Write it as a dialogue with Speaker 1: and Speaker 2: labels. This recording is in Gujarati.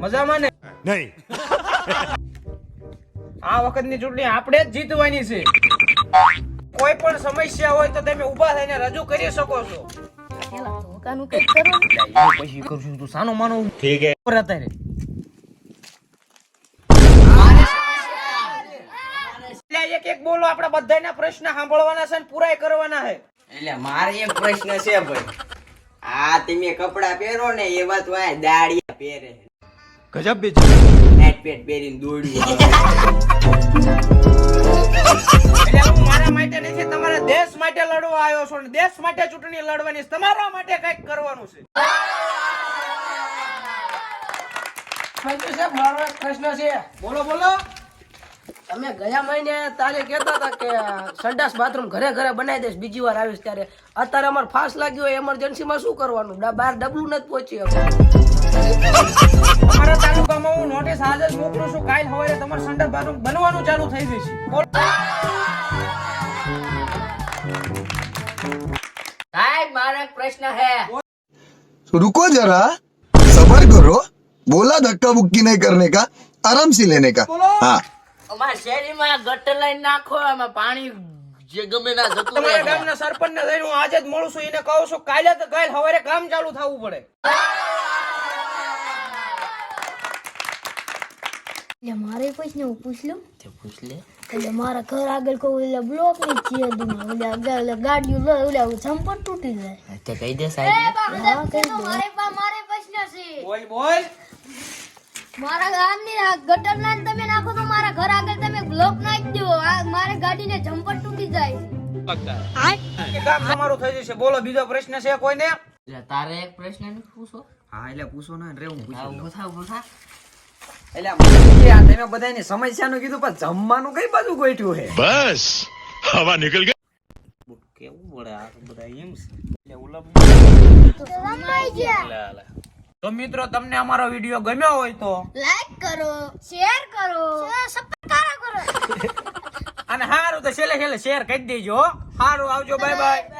Speaker 1: મજામાં ને?
Speaker 2: નહીં.
Speaker 1: આ વખતની ચૂંટણી આપણે જ જીતવાની છે. કોઈ પણ સમસ્યા હોય તો તમે ઊભા થઈને રજૂ કરી શકો છો.
Speaker 3: પેલા ધોકાનું કઈ કરો ને.
Speaker 1: પછી કરશું તું સાનો માનો ઠીક હે. અત્યારે. એક એક બોલો આપણે બધાના પ્રશ્ન સાંભળવાના છે અને પૂરાય કરવાના છે.
Speaker 4: એટલે મારે એક પ્રશ્ન છે ભાઈ. આ તમે કપડા પહેરો ને એવા તો આ દાડિયા પહેરે.
Speaker 2: ગજબ બેચ
Speaker 4: પેટ પેટ બેરીને દોડ્યું
Speaker 1: એટલે હું મારા માટે નથી તમારા દેશ માટે લડવા આવ્યો છું અને દેશ માટે ચૂંટણી લડવાની તમારા માટે કંઈક કરવાનું છે.
Speaker 5: સંજુ સાહેબ મારો એક પ્રશ્ન છે.
Speaker 1: બોલો બોલો.
Speaker 5: તમે ગયા મહિને તારે કહેતા હતા કે સંડાસ બાથરૂમ ઘરે ઘરે બનાવી દઈશ બીજી વાર આવીશ ત્યારે. અત્યારે અમારે ફાસ્ટ લાગ્યો હોય એમરજન્સીમાં શું કરવાનું? બહાર ડબલું નથી પહોંચી
Speaker 1: અમારા તાલુકામાં હું નોટિસ આજે જ મોકલું છું કાલ સવારે તમારું સંડર બાથરૂમ બનવાનું ચાલુ થઈ જશે બોલો.
Speaker 5: સાહેબ મારો એક પ્રશ્ન છે
Speaker 6: रुको जरा सबर करो बोला धक्का बुक्की नहीं करने का आराम से लेने का हाँ
Speaker 5: અમારા શેરીમાં ગટર લાઈન નાખો એમાં પાણી જે ગમે ના જતું
Speaker 1: તમારા
Speaker 5: રહે
Speaker 1: ગામના સરપંચને જઈને હું આજે જ મળું છું એને કહું છું કાલે તો કાલ સવારે કામ ચાલુ થવું પડે
Speaker 3: એટલે મારે પ્રશ્ન હું પૂછ લઉં એટલે મારા ઘર આગળ કોઈ ઓલા બ્લોકની ચીયદીમાં ઓલા આગળ ગાડીઓ લો ઓલા જમ્પર તૂટી જાય.
Speaker 5: તે કહી દે
Speaker 3: હા, કહી દો.
Speaker 7: મારે પા મારે પ્રશ્ન છે.
Speaker 1: બોલ બોલ.
Speaker 7: મારા ગામની ગટર લાઈન તમે નાખો તો મારા ઘર આગળ તમે બ્લોક નાખી દો. આ મારે ગાડીને જમ્પર તૂટી જાય.
Speaker 1: કામ તમારું થઈ જશે. બોલો બીજો પ્રશ્ન છે કોઈને?
Speaker 5: તારે એક પ્રશ્ન પૂછો.
Speaker 4: હા એટલે પૂછો ને રે હું
Speaker 5: થા.
Speaker 4: એટલે તમે બધાની સમસ્યાનું કીધું જમવાનું કઈ બાજુ ગોઠ્યું
Speaker 1: હે બસ બધા તો મિત્રો તમને અમારો વીડિયો ગમ્યો હોય તો?
Speaker 7: લાઈક કરો શેર કરો
Speaker 1: અને સારું તો છેલ્લે છેલ્લે શેર કરી દેજો હારું આવજો બાય બાય